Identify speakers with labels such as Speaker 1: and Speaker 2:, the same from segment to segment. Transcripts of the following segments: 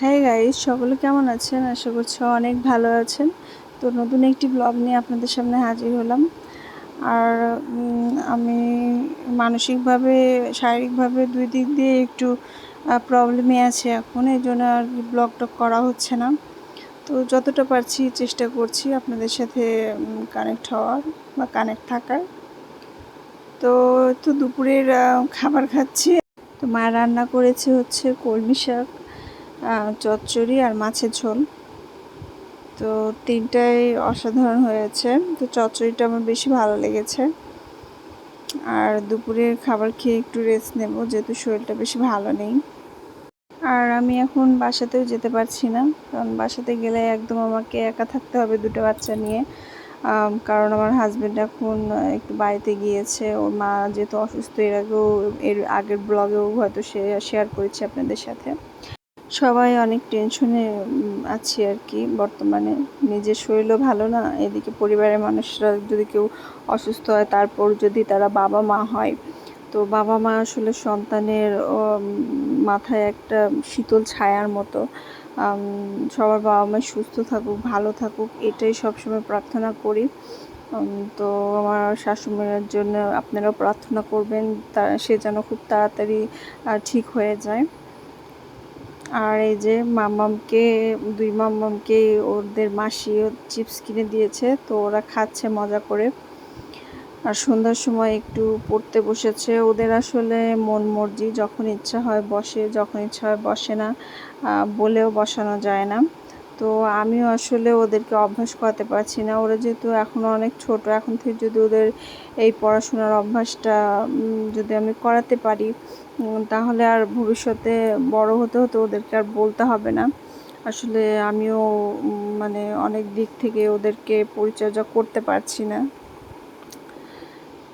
Speaker 1: হ্যাঁ গাইস সকলে কেমন আছেন? আশা করছি অনেক ভালো আছেন। তো নতুন একটি ব্লগ নিয়ে আপনাদের সামনে হাজির হলাম। আর আমি মানসিকভাবে, শারীরিকভাবে দুই দিক দিয়ে একটু প্রবলেমে আছে এখন। এই জন্য আর ব্লগ টক করা হচ্ছে না। তো যতটা পারছি চেষ্টা করছি আপনাদের সাথে কানেক্ট হওয়ার বা কানেক্ট থাকার। তো তো দুপুরের খাবার খাচ্ছি। তো মা রান্না করেছে হচ্ছে কলমি শাক। চচ্চড়ি আর মাছের ঝোল। তো তিনটাই অসাধারণ হয়েছে। তো চচ্চড়িটা আমার বেশি ভালো লেগেছে। আর দুপুরের খাবার খেয়ে একটু রেস্ট নেব, যেহেতু শরীরটা বেশি ভালো নেই। আর আমি এখন বাসাতেও যেতে পারছি না, কারণ বাসাতে গেলে একদম আমাকে একা থাকতে হবে দুটো বাচ্চা নিয়ে। কারণ আমার হাজব্যান্ড এখন একটু বাড়িতে গিয়েছে। ওর মা যেহেতু অসুস্থ, এর আগেও, এর আগের ব্লগেও হয়তো সে শেয়ার করেছি আপনাদের সাথে। সবাই অনেক টেনশনে আছি আর কি। বর্তমানে নিজের শরীরও ভালো না, এদিকে পরিবারের মানুষরা যদি কেউ অসুস্থ হয়, তারপর যদি তারা বাবা মা হয়, তো বাবা মা আসলে সন্তানের মাথায় একটা শীতল ছায়ার মতো। সবার বাবা মা সুস্থ থাকুক, ভালো থাকুক, এটাই সবসময় প্রার্থনা করি। তো আমার শাশুড়ির জন্য আপনারাও প্রার্থনা করবেন, তা, সে যেন খুব তাড়াতাড়ি ঠিক হয়ে যায়। আর এই যে মামামকে দুই মামামকে ওদের মাসি চিপস কিনে দিয়েছে, তো ওরা খাচ্ছে মজা করে। আর সন্ধ্যার সময় একটু পড়তে বসেছে। ওদের আসলে মন মর্জি, যখন ইচ্ছা হয় বসে, যখন ইচ্ছা হয় বসে না বলেও বসানো যায় না। তো আমিও আসলে ওদেরকে অভ্যাস করাতে পারছি না। ওরা যেহেতু এখন অনেক ছোট, এখন থেকে যদি ওদের এই পড়াশোনার অভ্যাসটা যদি আমি করাতে পারি তাহলে আর ভবিষ্যতে বড় হতে হতে ওদেরকে আর বলতে হবে না। আসলে আমিও মানে অনেক দিক থেকে ওদেরকে পরিচর্যা করতে পারছি না।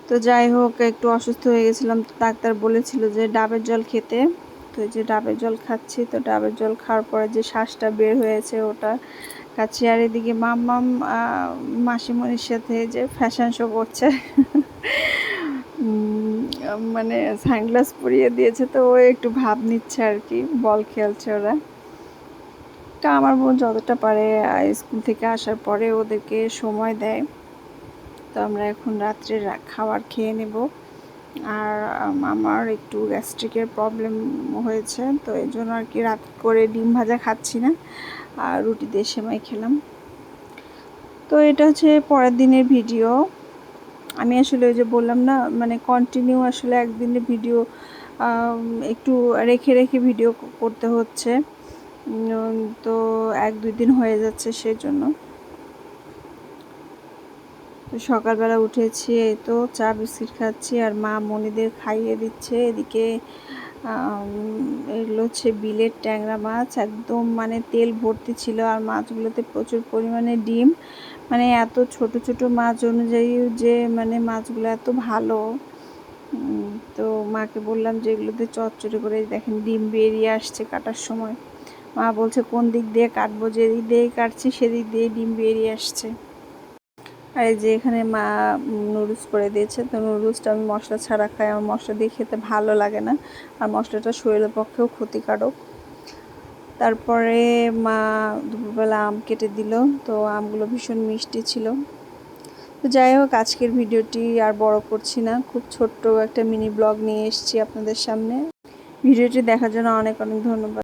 Speaker 1: তো যাই হোক, একটু অসুস্থ হয়ে গেছিলাম ডাক্তার বলেছিল যে ডাবের জল খেতে। তো যে ডাবের জল খাচ্ছি, তো ডাবের জল খাওয়ার পরে যে শ্বাসটা বের হয়েছে ওটা খাচ্ছি। আর এদিকে মাম্মাম মাসিমণির সাথে যে ফ্যাশন শো করছে মানে সানগ্লাস পরিয়ে দিয়েছে, তো ও একটু ভাব নিচ্ছে আর কি, বল খেলছে ওরা। তা আমার বোন যতটা পারে স্কুল থেকে আসার পরে ওদেরকে সময় দেয়। তো আমরা এখন রাত্রে খাবার খেয়ে নেব। আর আমার একটু গ্যাস্ট্রিকের প্রবলেম হয়েছে, তো এই জন্য আর কি রাত করে ডিম ভাজা খাচ্ছি না, আর রুটি দিয়ে সেমাই খেলাম। তো এটা হচ্ছে পরের দিনের ভিডিও আমি আসলে ওই যে বললাম না মানে কন্টিনিউ আসলে একদিনের ভিডিও একটু রেখে রেখে ভিডিও করতে হচ্ছে। তো এক দুই দিন হয়ে যাচ্ছে সেজন্য। তো সকালবেলা উঠেছি, এই তো চা, বিস্কিট খাচ্ছি আর মা মনিদের খাইয়ে দিচ্ছে। এদিকে এগুলো হচ্ছে বিলের ট্যাংরা মাছ। একদম মানে তেল ভর্তি ছিল আর মাছগুলোতে প্রচুর পরিমাণে ডিম। মানে এত ছোট ছোট মাছ অনুযায়ী যে মানে মাছগুলো এত ভালো। তো মাকে বললাম যে এগুলোতে চচ্চড়ি করে দেখেন ডিম বেরিয়ে আসছে কাটার সময়। মা বলছে, কোন দিক দিয়ে কাটবো? যেদিক দিয়ে কাটছি, সেদিক দিয়ে ডিম বেরিয়ে আসছে। আর এই যে এখানে মা নুডলস করে দিয়েছে। তো নুডলসটা আমি মশলা ছাড়া খাই। আমার মশলা দিয়ে খেতে ভালো লাগে না। আর মশলাটা শরীরের পক্ষেও ক্ষতিকারক। তারপরে মা দুপুরবেলা আম কেটে দিল। তো আমগুলো ভীষণ মিষ্টি ছিল। তো যাই হোক, আজকের ভিডিওটি আর বড় করছি না। খুব ছোট্ট একটা মিনি ব্লগ নিয়ে এসেছি আপনাদের সামনে। ভিডিওটি দেখার জন্য অনেক অনেক ধন্যবাদ।